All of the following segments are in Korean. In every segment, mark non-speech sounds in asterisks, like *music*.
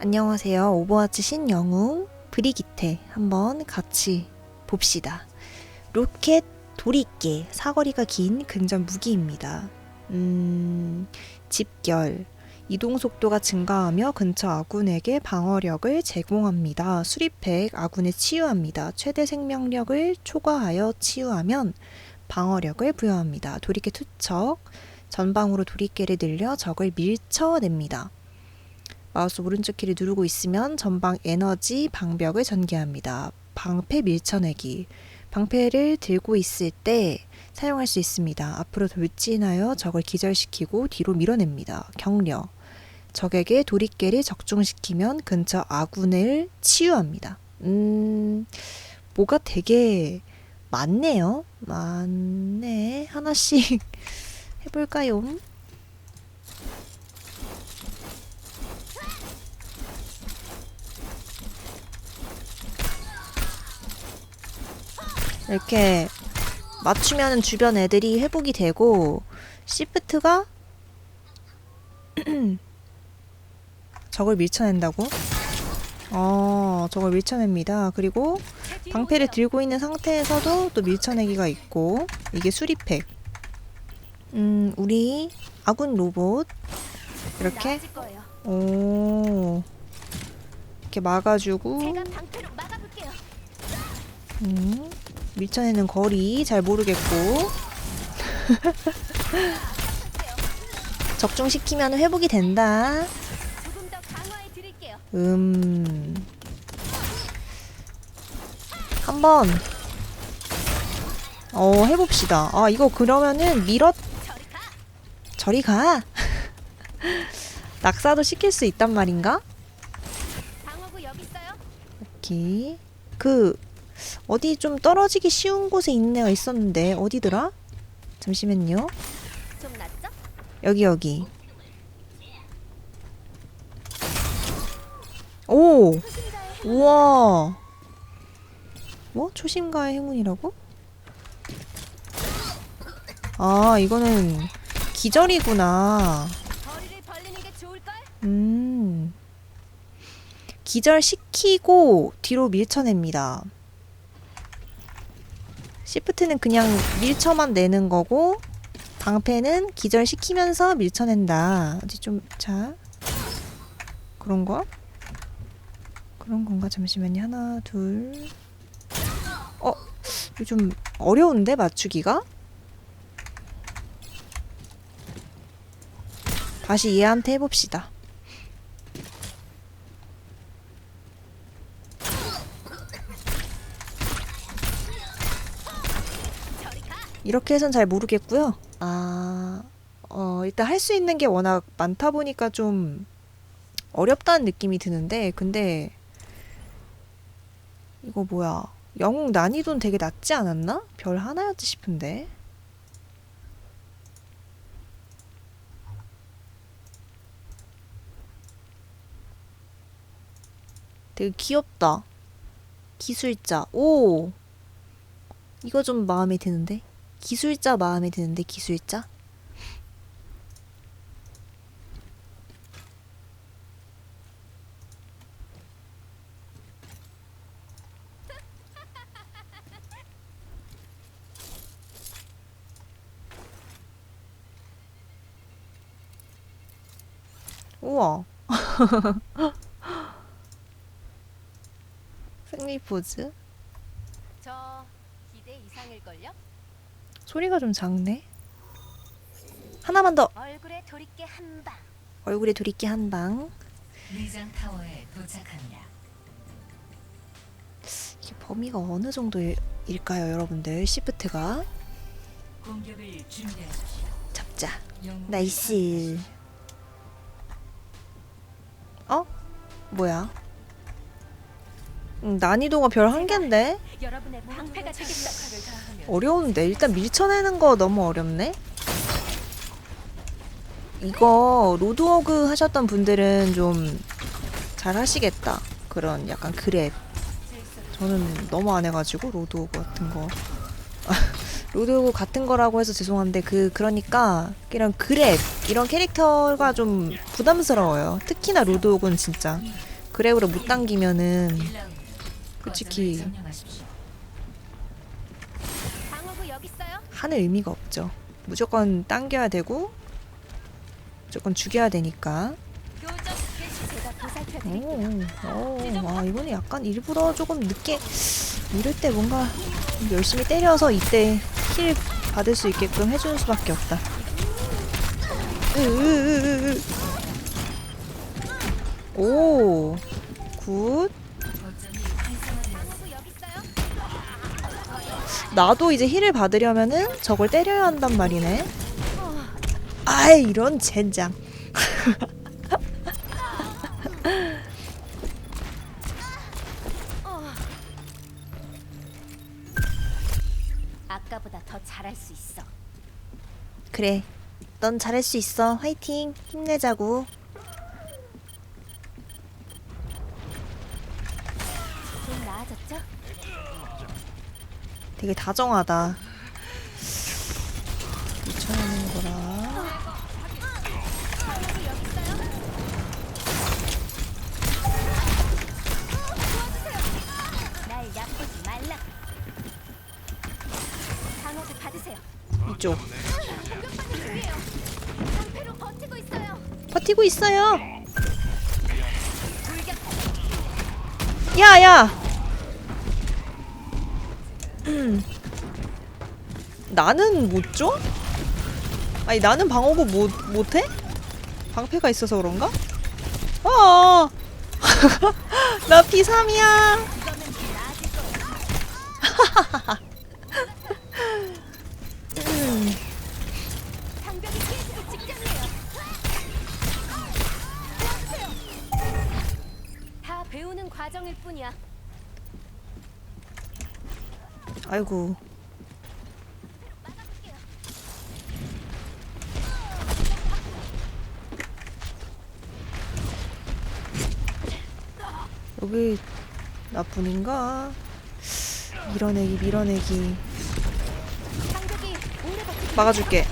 안녕하세요. 오버워치 신영웅 브리기테 한번 같이 봅시다. 로켓 도리깨 사거리가 긴 근접 무기입니다. 음, 집결 이동 속도가 증가하며 근처 아군에게 방어력을 제공합니다. 수리팩 아군에 치유합니다. 최대 생명력을 초과하여 치유하면 방어력을 부여합니다. 도리깨 투척 전방으로 도리깨를 늘려 적을 밀쳐냅니다. 마우스 오른쪽 키를 누르고 있으면 전방 에너지 방벽을 전개합니다. 방패 밀쳐내기. 방패를 들고 있을 때 사용할 수 있습니다. 앞으로 돌진하여 적을 기절시키고 뒤로 밀어냅니다. 격려. 적에게 도리깨를 적중시키면 근처 아군을 치유합니다. 음, 뭐가 되게 많네요. 많네. 하나씩 *laughs* 해볼까요? 이렇게 맞추면 주변 애들이 회복이 되고 시프트가 *clears throat* 적을 밀쳐낸다고? 어, 적을 밀쳐냅니다. 그리고 방패를 들고 있는 상태에서도 또 밀쳐내기가 있고 이게 수리팩. 음, 우리 아군 로봇 이렇게 오 이렇게 막아주고. 음, 밀쳐내는 거리 잘 모르겠고 *laughs* 적중시키면 회복이 된다. 음. 한번 어 해봅시다. 아 이거 그러면은 밀어 저리 가. *laughs* 낙사도 시킬 수 있단 말인가? 오케이. 그 어디 좀 떨어지기 쉬운 곳에 있는 애가 있었는데 어디더라? 잠시만요. 여기 여기. 오. 우와. 뭐? 초심가의 행운이라고? 아, 이거는 기절이구나. 음. 기절시키고 뒤로 밀쳐냅니다. 시프트는 그냥 밀쳐만 내는 거고, 방패는 기절시키면서 밀쳐낸다. 어디 좀, 자. 그런 거? 그런 건가? 잠시만요. 하나, 둘. 어, 이거 좀 어려운데, 맞추기가? 다시 얘한테 해봅시다. 이렇게 해선 잘 모르겠고요. 아, 어, 일단 할 수 있는 게 워낙 많다 보니까 좀 어렵다는 느낌이 드는데, 근데 이거 뭐야? 영웅 난이도는 되게 낮지 않았나? 별 하나였지 싶은데. 되게 귀엽다. 기술자. 오! 이거 좀 마음에 드는데? 기술자 마음에 드는데, 기술자? 우와. *laughs* 승리 포즈. 저 기대 이상일걸요? 소리가 좀 작네. 하나만 더. 얼굴에 도리깨 한 방. 얼굴에 도리끼 한 방. 리장 타워에 도착합니다. 이게 범위가 어느 정도일까요, 여러분들? 시프트가. 공격을 준비하십시오. 잡자. 나이스. 어? 뭐야? 음, 난이도가 별 한 개인데? 어려운데 일단 밀쳐내는 거 너무 어렵네. 이거 로드워그 하셨던 분들은 좀 잘 하시겠다. 그런 약간 그랩. 저는 너무 안 해가지고 로드워그 같은 거 *laughs* 로드오그 같은 거라고 해서 죄송한데 그 그러니까 이런 그랩 이런 캐릭터가 좀 부담스러워요. 특히나 로드오그는 진짜 그랩으로 못 당기면은 1라운드. 솔직히 있어요. 하는 의미가 없죠. 무조건 당겨야 되고 무조건 죽여야 되니까. 오. 오, 아 이번에 약간 일부러 조금 늦게 이럴 때 뭔가 열심히 때려서 이때 힐 받을 수 있게끔 해주는 수밖에 없다. 으으으으으. 오, 굿. 나도 이제 힐을 받으려면은 저걸 때려야 한단 말이네. 아이 이런 젠장. *laughs* 아까보다 더 잘할 수 있어. 그래. 넌 잘할 수 있어. 화이팅. 힘내자고. 좀 나아졌죠? 되게 다정하다. 미쳐하는 거라. 이쪽. 버티고 있어요. 버티고 있어요. 불격 야, 야. 음. 나는 못 줘? 아니, 나는 방어구 못, 못해? 방패가 있어서 그런가? 어. *laughs* 나 P3이야. 음. 장벽이 깨지기 직전이에요. 도와주세요. 다 배우는 과정일 뿐이야. 아이고. 여기 나뿐인가? 밀어내기, 밀어내기. 막아줄게.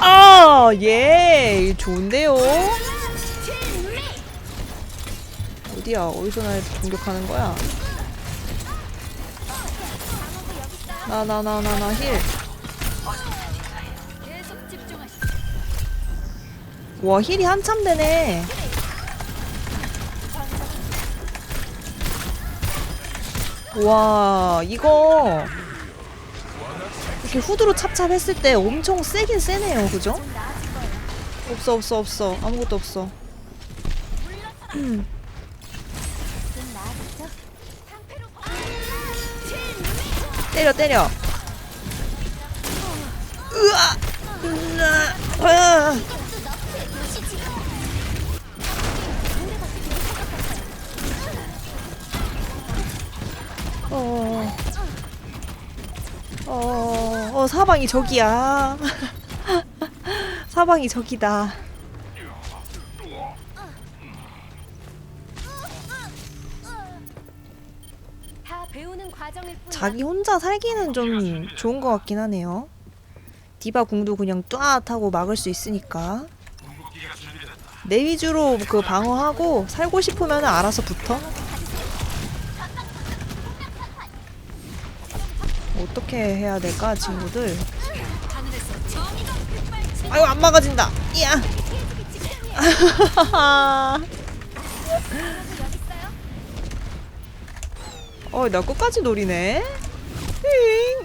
아, 예, 좋은데요. 어디야? 어디서 날 공격하는 거야? 나, 나, 나, 나, 나, 힐. 와, 힐이 한참 되네. 와, 이거. 이렇게 후드로 찹찹했을 때 엄청 세긴 세네요, 그죠? 없어, 없어, 없어. 아무것도 없어. *clears throat* 때려, 때려. 으아! 으아! 으아! 어, 어, 어, 사방이 저기야. *laughs* 사방이 저기다. 자기 혼자 살기는 좀 좋은 것 같긴 하네요. 디바 궁도 그냥 뚜앗 하고 막을 수 있으니까. 내 위주로 그 방어하고 살고 싶으면 알아서 붙어. 어떻게 해야 될까, 친구들? 아유, 안 막아진다. 이야. *laughs* *laughs* 깨지기 직전이에요. 여기 있어요. 어, 나 끝까지 노리네. 힝.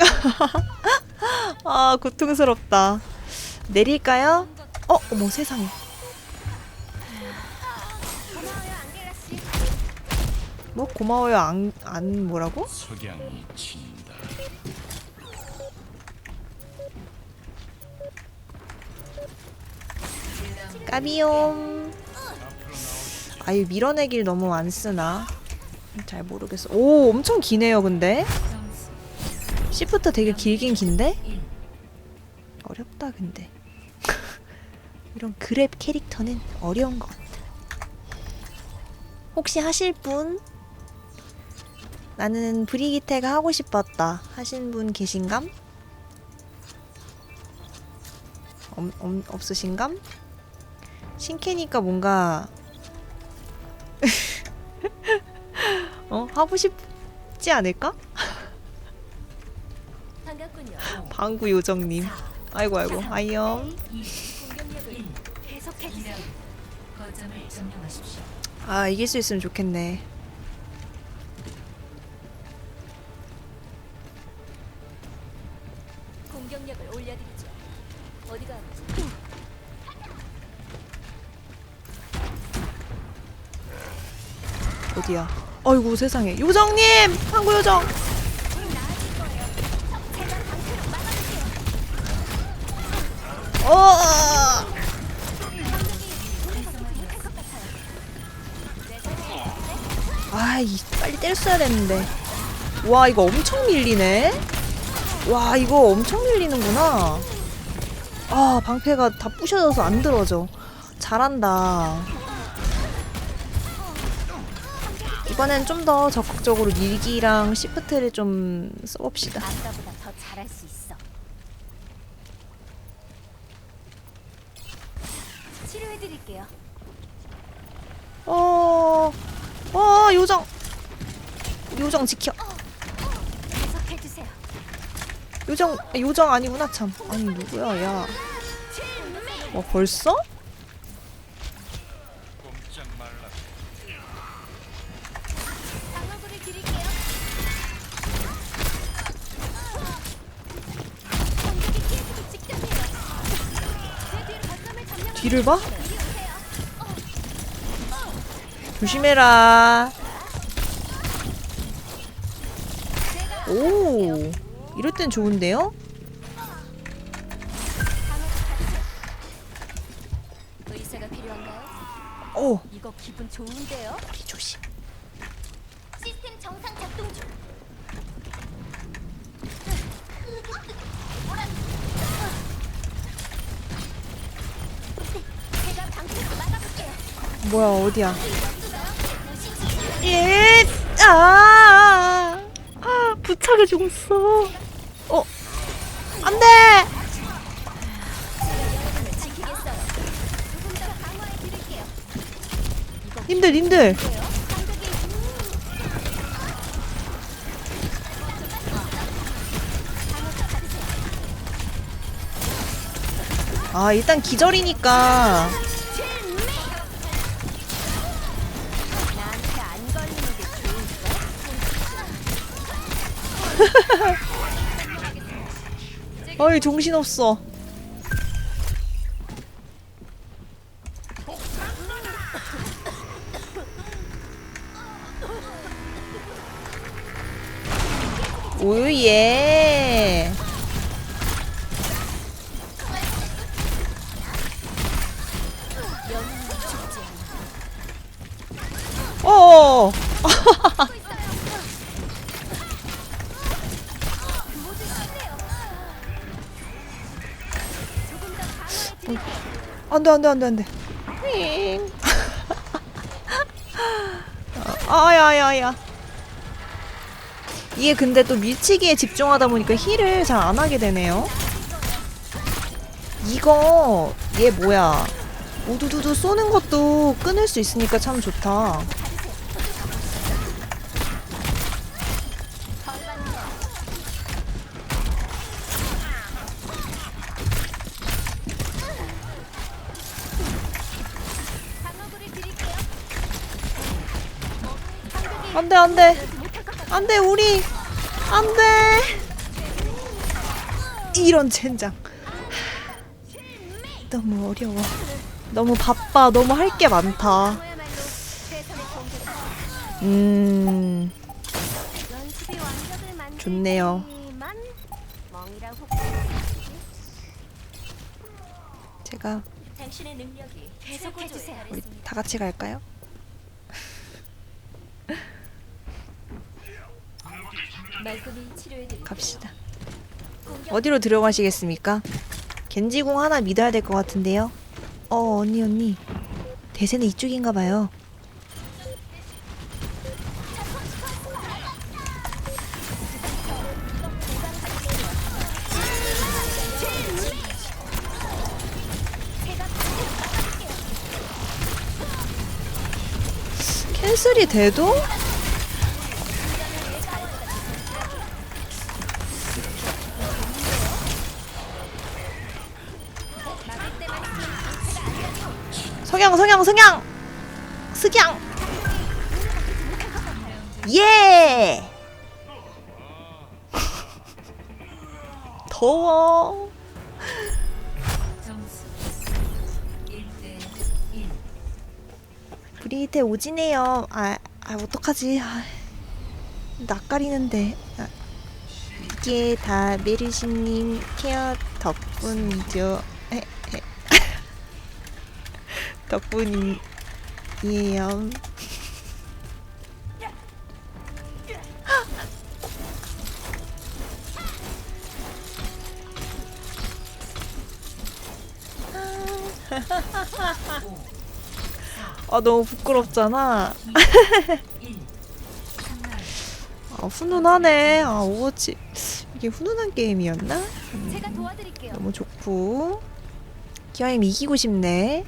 *laughs* 아, 고통스럽다. 내릴까요? 어, 어머 세상에. 뭐 고마워요. 안, 안 뭐라고? 석양이 친다. 까비용. 아유, 밀어내길 너무 안 쓰나? 잘 모르겠어. 오, 엄청 기네요, 근데. 시프트 되게 길긴 긴데? 1. 어렵다, 근데. *laughs* 이런 그랩 캐릭터는 어려운 것 같아. 혹시 하실 분? 나는 브리기테가 하고 싶었다 하신 분 계신감? 없, 없, 없으신감? 신캐니까 뭔가 하고 싶지 않을까? 반갑군요. 방구 요정님 아이고 아이고. 거점을 점령하십시오. 아 이길 수 있으면 좋겠네 공격력을 올려드리죠. 어디가 아프지? 어디야 아이고 세상에. 요정님! 방구 요정! 어! 아이 빨리 때렸어야 됐는데. 와 이거 엄청 밀리네? 와 이거 엄청 밀리는구나. 아 방패가 다 부셔져서 안 들어져. 잘한다 이번엔 좀 더 적극적으로 밀기랑 시프트를 좀 써봅시다 아까보다 더 잘할 수 있어. 치료해드릴게요. 어, 어 요정 요정 지켜 계속해주세요. 요정 요정 아니구나 참 아니 누구야 야 어, 벌써? 뒤를 봐? 조심해라 오 이럴 땐 좋은데요? 뭐야 어디야 예, 아, 아, 부착해 죽었어. 어, 안 돼! 여러분을 지키겠어요. 조금 더 강화해 드릴게요. 님들, 님들. 아, 일단 기절이니까. 어이, 정신없어. 안 돼, 안 돼, 안 돼, 안 돼. 윙. 아야야야. 이게 근데 또 밀치기에 집중하다 보니까 힐을 잘 안 하게 되네요. 이거 얘 뭐야? 우두두두 쏘는 것도 끊을 수 있으니까 참 좋다. 안돼 안돼. 안돼 우리 안돼. 이런 젠장. 너무 어려워. 너무 바빠. 너무 할 게 많다. 음. 좋네요. 제가. 우리 다 같이 갈까요? 갑시다. 어디로 들어가시겠습니까? 겐지공 하나 믿어야 될 것 같은데요. 어 언니 언니 대세는 이쪽인가 봐요. 캔슬이 돼도 성향 성향 성향. 스향. 예. *laughs* 더워. 점수 1대 1. 브리테 오지네요. 아, 아 어떡하지? 아, 낯가리는데. 아, 이게 다 메르시님 케어 덕분이죠 덕분이에요 아 너무 부끄럽잖아 1. 승말. 아 훈훈하네 아 오버워치 이게 훈훈한 게임이었나? 도와드릴게요. 너무 좋고 기아임 이기고 싶네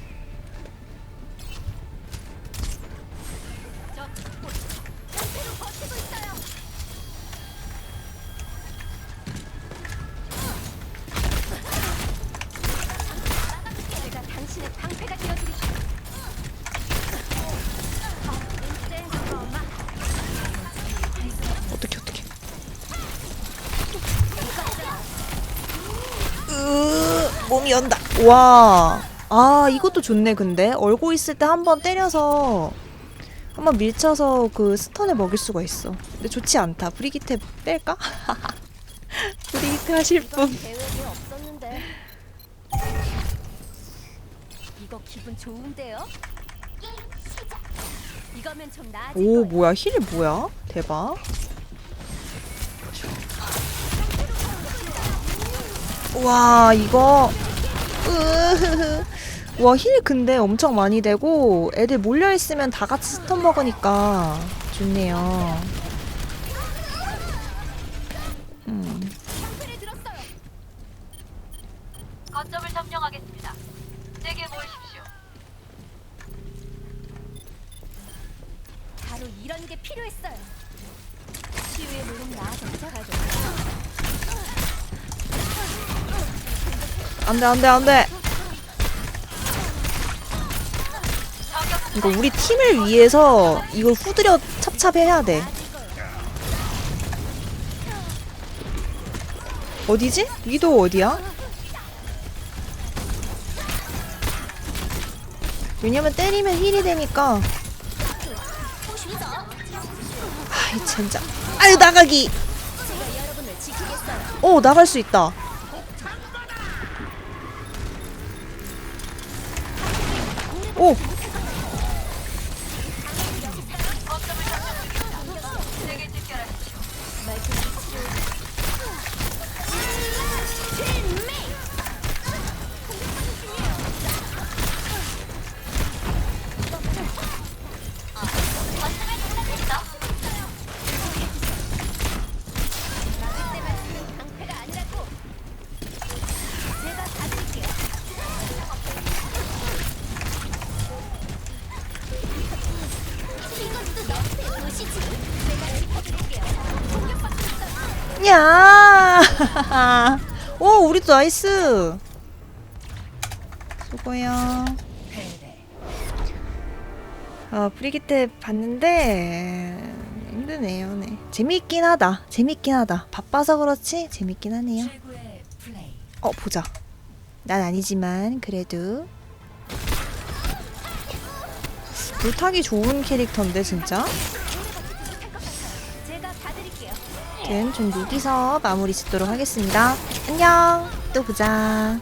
으 몸이 연다 와 아 이것도 좋네 근데 얼고 있을 때 한번 때려서 한번 밀쳐서 그 스턴을 먹일 수가 있어 근데 좋지 않다 브리기테 뺄까? *laughs* 브리기테 하실 분 계획이 없었는데. 이거 기분 좋은데요? 시작. 이거면 좀 나아질 오 거예요. 뭐야 힐이 뭐야 대박 와 이거. 와 힐 근데 엄청 많이 되고 애들 몰려 있으면 다 같이 스턴 먹으니까 좋네요 음. 상태를 들었어요. 거점을 점령하겠습니다. 제게 모이십시오. 바로 이런 게 필요했어요. 치유의 물은 나아졌죠? 안돼 안돼 안돼 이거 우리 팀을 위해서 이걸 후드려 찹찹해야 돼 어디지? 위도 어디야? 왜냐면 때리면 힐이 되니까 아이 진짜 아유 나가기. 오 나갈 수 있다 오, 우리도 나이스. 수고요. 아, 브리기테 봤는데 힘드네요. 네. 재밌긴 하다. 재밌긴 하다. 바빠서 그렇지 재밌긴 하네요. 어, 보자. 난 아니지만 그래도 불타기 좋은 캐릭터인데 진짜. 아무튼 좀 여기서 마무리 짓도록 하겠습니다. 안녕. 또 보자.